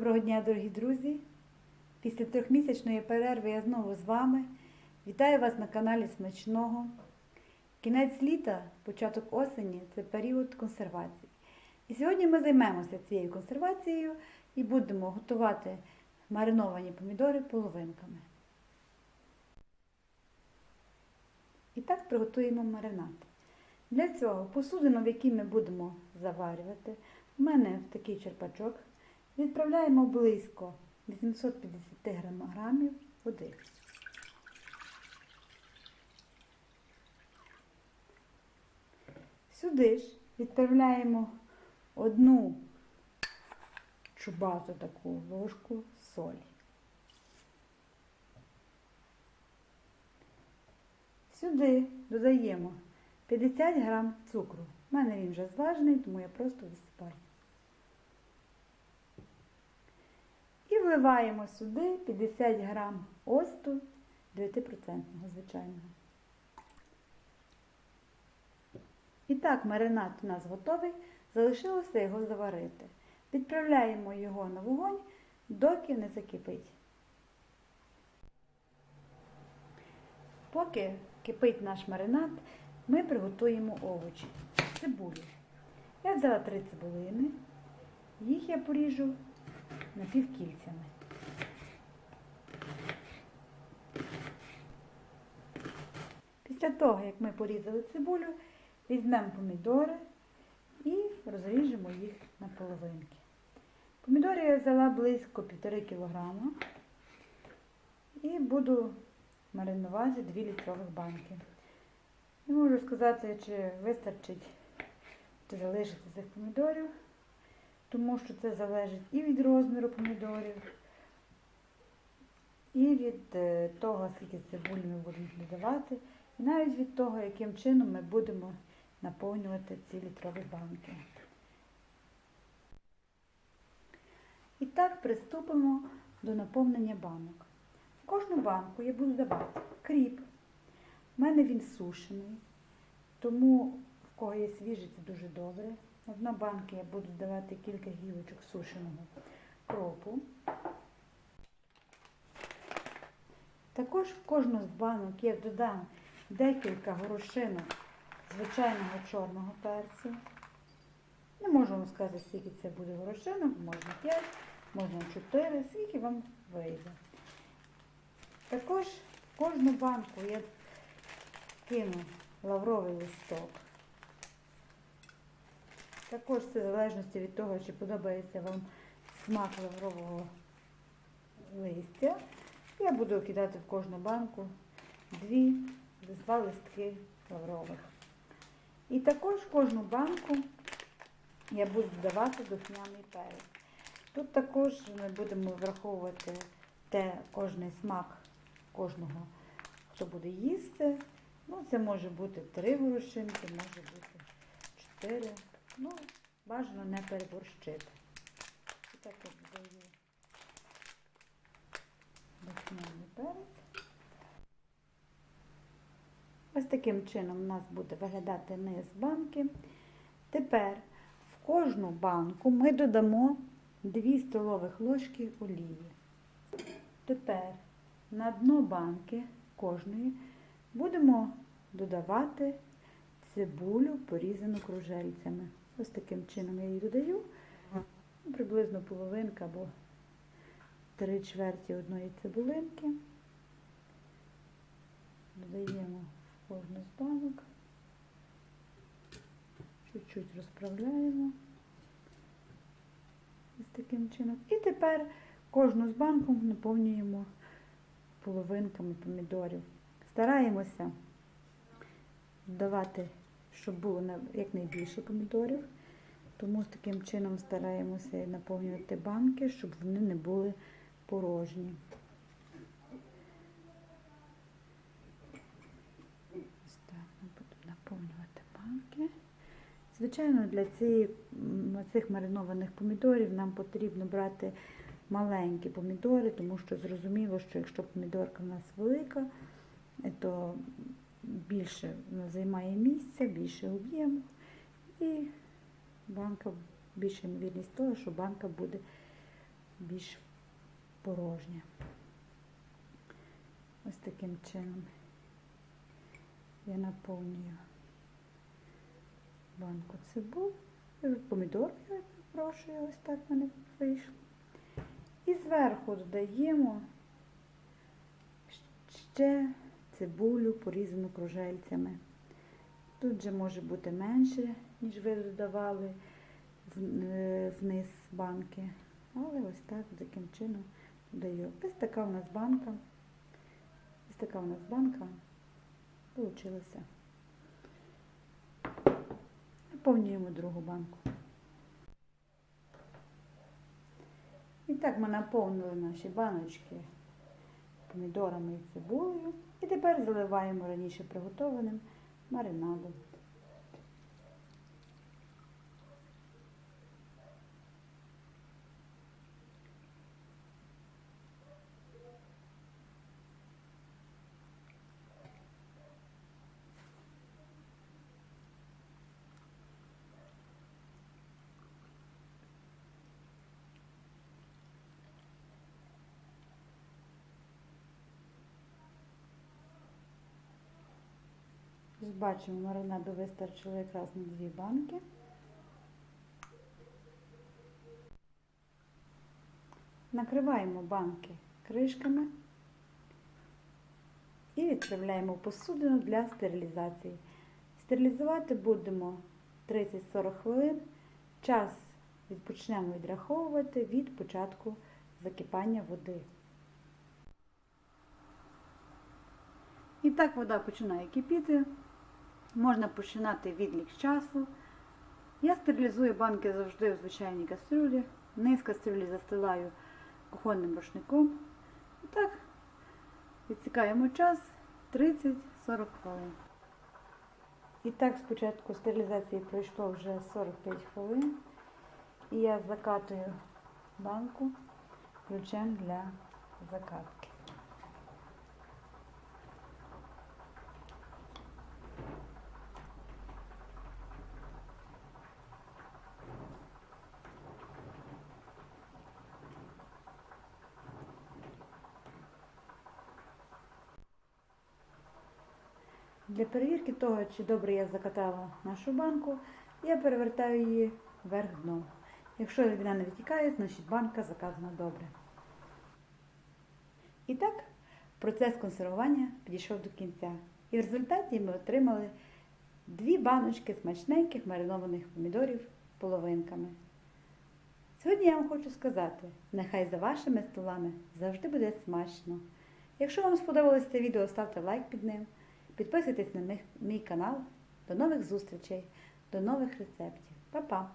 Доброго дня, дорогі друзі! Після трьохмісячної перерви я знову з вами. Вітаю вас на каналі Смачного. Кінець літа, початок осені це період консервації. І сьогодні ми займемося цією консервацією і будемо готувати мариновані помідори половинками. І так приготуємо маринад. Для цього посудину, в якій ми будемо заварювати, в мене в такий черпачок. Відправляємо близько 850 грамів води. Сюди ж відправляємо одну чубату таку ложку солі. Сюди додаємо 50 грам цукру. У мене він вже зважений, тому я просто висипаю. І вливаємо сюди 50 грам осту 9%, звичайного. І так, маринад у нас готовий, залишилося його заварити. Відправляємо його на вогонь, доки не закипить. Поки кипить наш маринад, ми приготуємо овочі. Цибулю. Я взяла три цибулини, їх я поріжу напівкільцями. Після того, як ми порізали цибулю, візьмемо помідори і розріжемо їх на половинки. Помідори я взяла близько 1,5 кг і буду маринувати 2 літрових банки. Не можу сказати, чи вистачить, чи залишити цих помідорів тому що це залежить і від розміру помідорів, і від е, того, скільки цибулі ми будемо додавати, і навіть від того, яким чином ми будемо наповнювати ці літрові банки. І так приступимо до наповнення банок. В кожну банку я буду давати кріп. У мене він сушений, тому в кого є свіжий, це дуже добре. Одна банки я буду давати кілька гілочок сушеного кропу. Також в кожну з банок я додам декілька горошинок звичайного чорного перцю. Не можу вам сказати, скільки це буде горошинок, можна 5, можна 4, скільки вам вийде. Також в кожну банку я кину лавровий листок. Також це в залежності від того, чи подобається вам смак лаврового листя. Я буду кидати в кожну банку дві, два листки лаврових. І також в кожну банку я буду додавати духмяний перець. Тут також ми будемо враховувати те, кожний смак кожного, хто буде їсти. Ну, Це може бути три горошинки, може бути чотири. Ну, бажано не переборщити. І так я додаю духмяний перець. Ось таким чином у нас буде виглядати низ банки. Тепер в кожну банку ми додамо 2 столових ложки олії. Тепер на дно банки кожної будемо додавати цибулю, порізану кружельцями. Ось таким чином я її додаю. Приблизно половинка або три чверті одної цибулинки. Додаємо в кожну з банок. Чуть-чуть розправляємо. Ось таким чином. І тепер кожну з банку наповнюємо половинками помідорів. Стараємося давати щоб було якнайбільше помідорів. Тому таким чином стараємося наповнювати банки, щоб вони не були порожні. Ось будемо наповнювати банки. Звичайно, для цих маринованих помідорів нам потрібно брати маленькі помідори, тому що зрозуміло, що якщо помідорка в нас велика, то більше займає місця, більше об'єму і банка більша ймовірність того, що банка буде більш порожня. Ось таким чином я наповнюю банку цибуль, помідор, я прошу, ось так мене вийшло. І зверху додаємо ще цибулю, порізану кружельцями. Тут же може бути менше, ніж ви додавали е, вниз банки. Але ось так, таким чином додаю. Ось така у нас банка. Ось така у нас банка получилася. Наповнюємо другу банку. І так ми наповнили наші баночки помідорами і цибулею. І тепер заливаємо раніше приготованим маринадом. Ось Бачимо, маринаду вистачило якраз на дві банки. Накриваємо банки кришками і відправляємо посудину для стерилізації. Стерилізувати будемо 30-40 хвилин. Час відпочнемо відраховувати від початку закипання води. І так вода починає кипіти. Можна починати відлік часу. Я стерилізую банки завжди в звичайній кастрюлі. Низ кастрюлі застилаю кухонним рушником. І так, відсікаємо час 30-40 хвилин. І так, спочатку стерилізації пройшло вже 45 хвилин. І я закатую банку ключем для закатки. Для перевірки того, чи добре я закатала нашу банку, я перевертаю її вверх дном. Якщо рідина не витікає, значить банка закатана добре. І так, процес консервування підійшов до кінця. І в результаті ми отримали дві баночки смачненьких маринованих помідорів половинками. Сьогодні я вам хочу сказати, нехай за вашими столами завжди буде смачно. Якщо вам сподобалось це відео, ставте лайк під ним. Підписуйтесь на мій- канал. До нових зустрічей, до нових рецептів. Па-па!